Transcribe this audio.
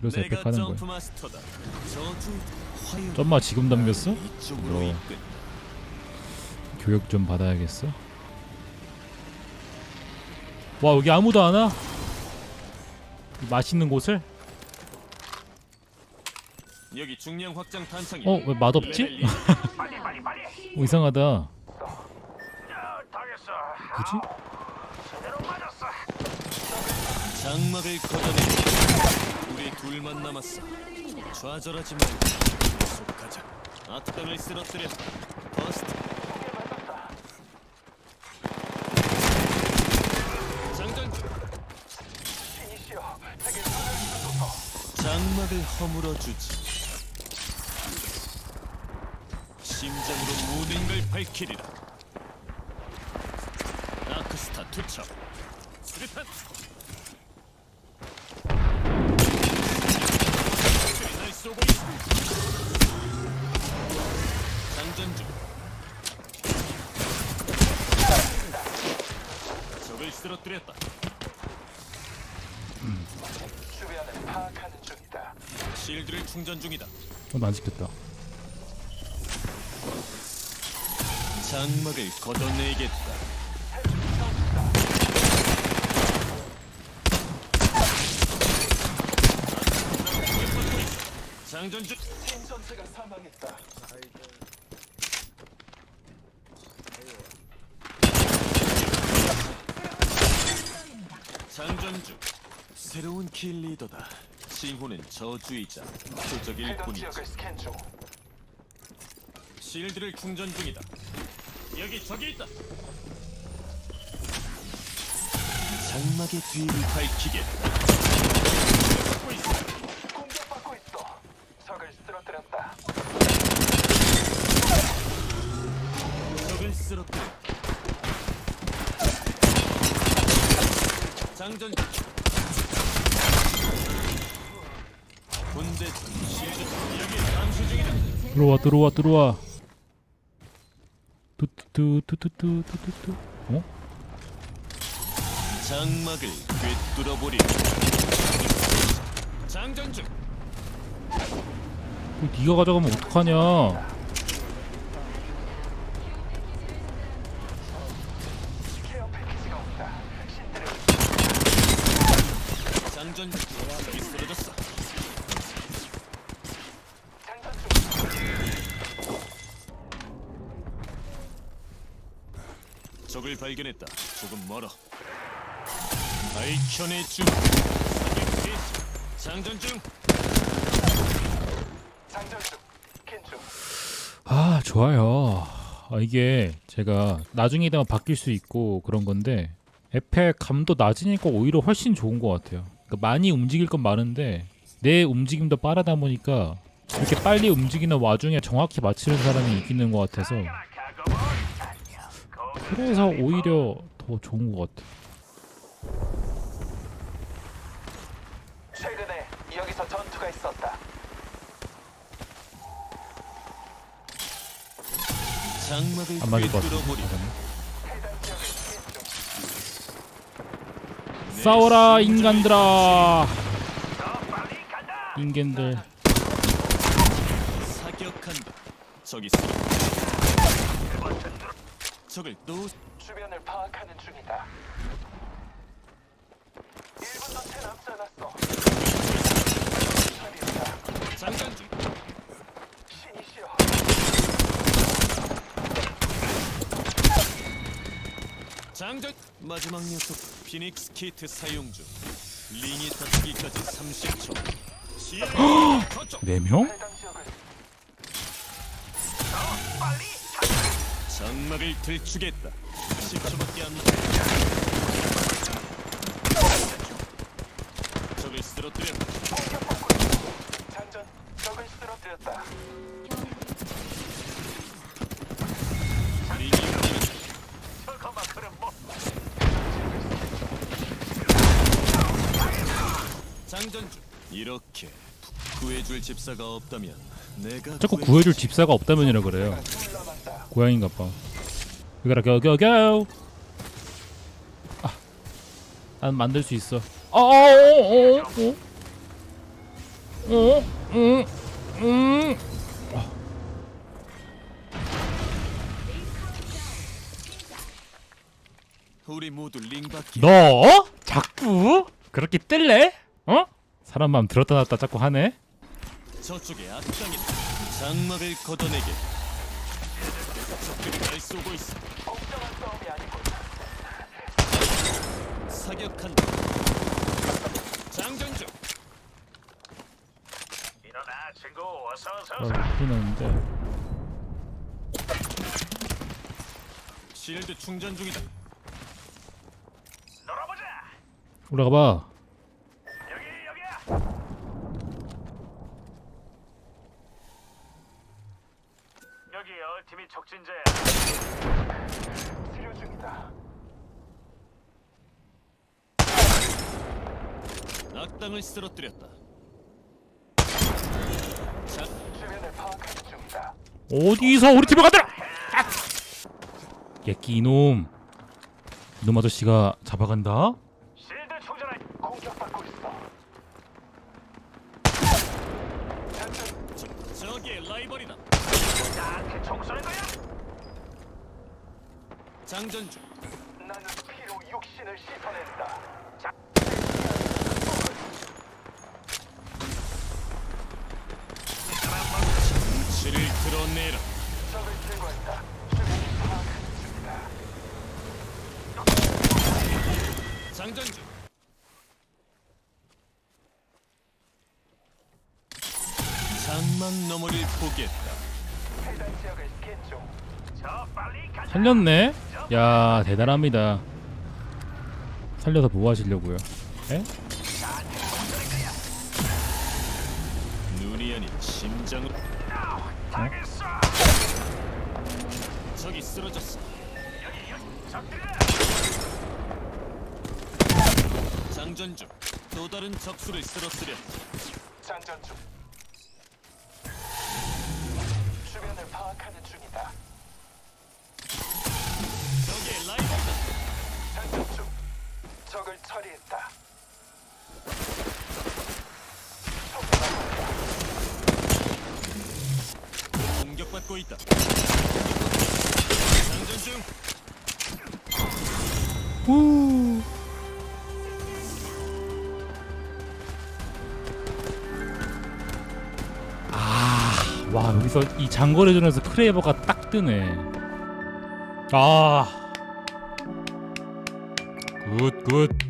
그래서 내가 에펙 하는 점프 거야. 점마 지금 담겼어? 이끈. 교육 좀 받아야겠어 와 여기 아무도 안 와? 이 맛있는 곳을? 여기 중량 확장 탄창이. 어 왜 맛없지? 어, 이상하다 뭐지? 장막을 걷어내. 우리 둘만 남았어. 좌절하지 말고 계속하자. 악당을 쓰러뜨려. 버스트. 장전 중. 장막을 허물어 주지. 심장으로 모든 걸 밝히리라. 다크스타 투척. 수류탄. 쓰러뜨렸다. 주변을 파악하는 중이다. 실드를 충전 중이다. 어, 안 지켰다 장막을 걷어내겠다. 장전 중. 팀 전체가 사망했다. 장전 중. 새로운 킬 리더다. 징후는 저주이자 표적일 해당 뿐이지. 지역을 스캔 중. 실드를 충전 중이다. 여기 적이 있다. 장막의 뒤를 밝히겠다. 받고 있어. 공격받고 있어. 적을 쓰러뜨렸다. 적을 쓰러뜨려. 장전 중. 군대 실드 여기 감시 중이다. 들어와 들어와 들어와 뚜뚜뚜뚜뚜뚜뚜뚜 어? 장막을 꿰뚫어 보리. 장전 중. 그거 네가 가져가면 어떡하냐 적을 발견했다. 조금 멀어. 아이콘의 중. 사격 개시. 장전 중. 장전 중. 캔 중. 아 좋아요 아, 이게 제가 나중에 되면 바뀔 수 있고 그런 건데 에펙 감도 낮으니까 오히려 훨씬 좋은 것 같아요 그러니까 많이 움직일 건 많은데 내 움직임도 빠르다 보니까 이렇게 빨리 움직이는 와중에 정확히 맞추는 사람이 이기는 것 같아서 그래서 오히려 더 좋은 것 같아 최근에 여기서 전투가 있었다. 장막을 안 맞을 것 꿰뚫어 같은데 보리. 해당 지역을 스캔 중. 싸워라 인간들아 인간들 사격한다. 적이 쓰러. 적을 또 주변을 파악하는 중이다. 1분도 채 남지 않았어. 처리했다. 장전 중. 신이시여. 장전 마지막 녀석 피닉스 키트 사용 중. 링이 닫히기까지 30초. 시야 거쪽. 4명? 장막을 들추겠다. 10초밖에 안 남았다. 적을 쓰러뜨려. 장전. 적을 쓰러뜨렸다. 장전 중. 이렇게 구해줄 집사가 없다면 내가 자꾸 구해- 구해줄 집사가 없다면이라 그래요. 고양인가 봐 여기라 겨겨겨 아, 난 만들 수 있어 어어어어 어, 어, 어. 어? 응? 응? 우리 모두 링 밖에 너? 자꾸? 그렇게 뜰래? 어? 사람 마음 들었다 놨다 자꾸 하네? 저쪽에 악당이다. 장막을 걷어내게. 적들이 날 쏘고 있어. 공정한 싸움이 아니군. 사격한다. 장전 중. 일어나 친구 어서 어서 어, 소리 나는데 실드 충전 중이다. 놀아보자. 올라가 봐 여기 여기야. 여기 얼티밋 촉진제야. 치료 중이다. 악당을 쓰러뜨렸다. 자, 주변을 파악하는 중이다. 어디서 우리 집에 가더라 예끼 이놈 이놈 아저씨가 잡아간다? 실드 충전할 공격받고 있어. 장전 저, 저기에 라이벌이다. 나한테 총 쏘는 거야? 장전 중. 나는 피로 육신을 씻어낸다. 장전 중. 장막 너머를 보겠다. 해당 지역을 스캔 중. 저 빨리 가. 살렸네? 야 대단합니다 살려서 뭐 하시려고요? 에? 눈이 아닌 심장으로. 당했어. 적이 쓰러졌어. 여기 여기 적들이다. 장전 중. 또 다른 적수를 쓰러뜨렸다. 장전 중. 주변을 파악하는 중이다. 저기에 라이벌이다. 장전 중. 적을 처리했다. 공격받고 있다. 장전 중. 후. 와 여기서 이 장거리전에서 크레이버가 딱 뜨네. 아, 굿 굿.